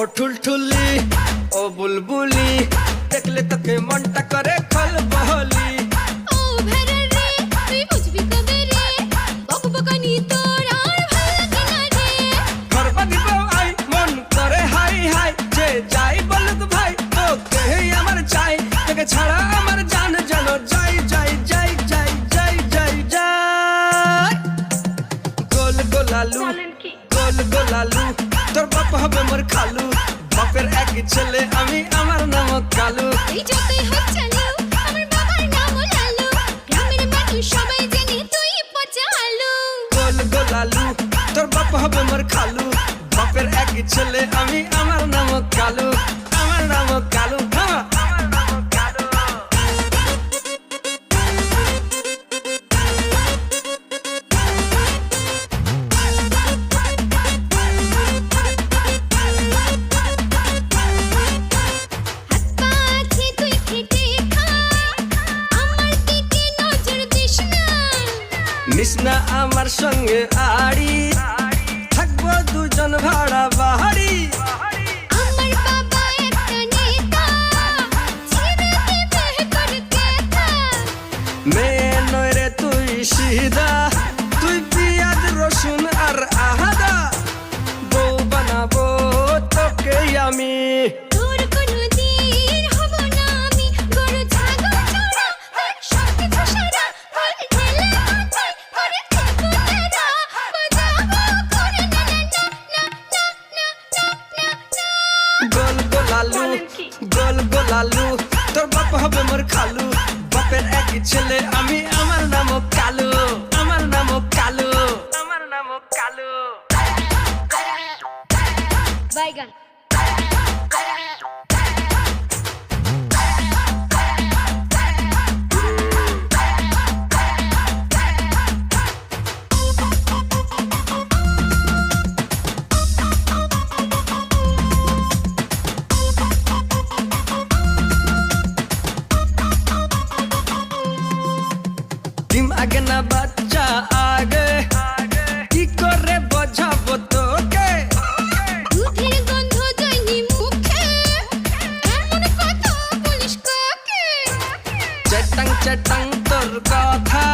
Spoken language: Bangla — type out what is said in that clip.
ও ঠুলঠুলি ও বুলবুলি দেখলে তোকে মনটা করে খল বহলি। যাই বলুক ভাই ও কেহে আমার চাই। তোকে ছাড়া আমার জান জানো যাই যাই যাই যাই যাই যাই যাই। গোল গোলালু গোল গোলালু তোর বাপ হবে মোর খালু। বাপের এক ছেলে আমি আমার নাম কালু। এই যতই হোক চালু আমার বাবার নাম লালু। গ্রামের মানুষ সবাই জানে তুই পচা আলু গোল গোলালু তোর বাপ হবে মোর খালু। বাপের এক ছেলে আমি আমার নিস না আমার সঙ্গে আড়ি। থাকব দুজন ভাড়া বাহারি। মেয়ে নয় রে তুই সিধা তুই পিয়াজ রসুন আর আহাদা বউ বানাবো তোকে আমি। ডিম আগে না বাচ্চা আগে। কি করে বোঝাবো তোকে? দুধের গন্ধ যায়নি মুখে। এমন কথা বলিস কাকে? চেটাং চেটাং তোর কথা।